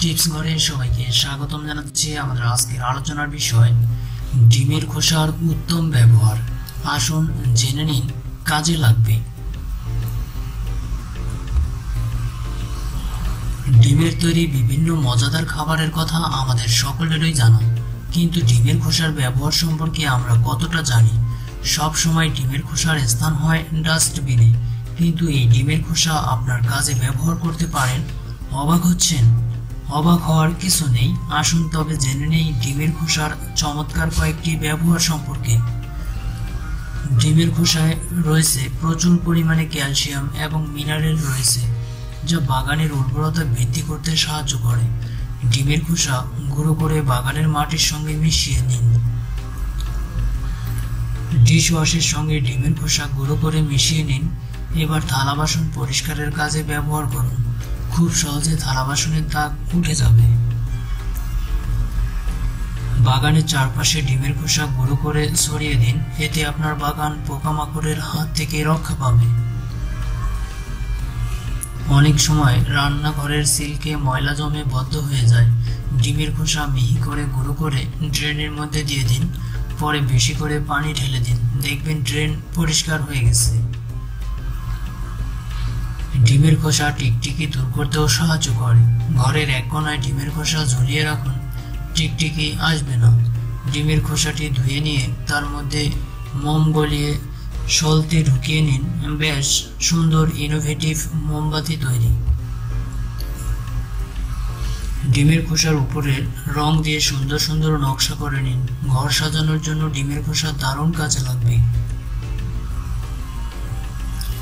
Tips ঘরে সবাইকে স্বাগতম জানাচ্ছি আমাদের আজকের আলোচনার বিষয়, ডিমের খোসার উত্তম ব্যবহার। আসুন জেনে নিন, কাজে লাগবে। ডিমের তৈরি বিভিন্ন মজাদার খাবারের কথা আমাদের সকলেরই জানা, কিন্তু ডিমের খোসার ব্যবহার সম্পর্কে আমরা কতটা জানি? সব সময় ডিমের খোসার স্থান হয় ডাস্টবিনে, কিন্তু এই ডিমের খোসা আপনার কাজে ব্যবহার করতে পারেন? অবাক হচ্ছেন? অবাক হওয়ার কিছু নেই। আসুন তবে জেনে নেই ডিমের খোসার চমৎকার কয়েকটি ব্যবহার সম্পর্কে। ডিমের খোসায় রয়েছে প্রচুর পরিমাণে ক্যালসিয়াম এবং মিনারেল রয়েছে, যা বাগানের উর্বরতা বৃদ্ধি করতে সাহায্য করে। ডিমের খোসা গুঁড়ো করে বাগানের মাটির সঙ্গে মিশিয়ে নিন। ডিশ ওয়াশের সঙ্গে ডিমের খোসা গুঁড়ো করে মিশিয়ে নিন। এবার থালা বাসন পরিষ্কারের কাজে ব্যবহার করুন। খুব সহজে থালা বাসনের দাগ উঠে যাবে। বাগানের চারপাশে ডিমের খোসা গুঁড়ো করে ছড়িয়ে দিন, এতে আপনার বাগান পোকামাকড়ের হাত থেকে রক্ষা পাবে। অনেক সময় রান্নাঘরের সিল্কে ময়লা জমে বদ্ধ হয়ে যায়। ডিমের খোসা মিহি করে গুঁড়ো করে ড্রেনের মধ্যে দিয়ে দিন, পরে বেশি করে পানি ঢেলে দিন। দেখবেন ড্রেন পরিষ্কার হয়ে গেছে। ডিমের খোসা টিকটিকি দূর করতেও সাহায্য করে। ঘরের এক কোনায় ডিমের খোসা ঝুলিয়ে রাখুন। টিকটিকি আসবে না। ডিমের খোসাটি ধুয়ে নিয়ে তার মধ্যে মোম গলিয়ে সলতে ঢুকিয়ে নিন। বেশ সুন্দর ইনোভেটিভ মোমবাতি তৈরি। ডিমের খোসার উপরে রং দিয়ে সুন্দর সুন্দর নকশা করে নিন। ঘর সাজানোর জন্য ডিমের খোসা দারুণ কাজে লাগবে।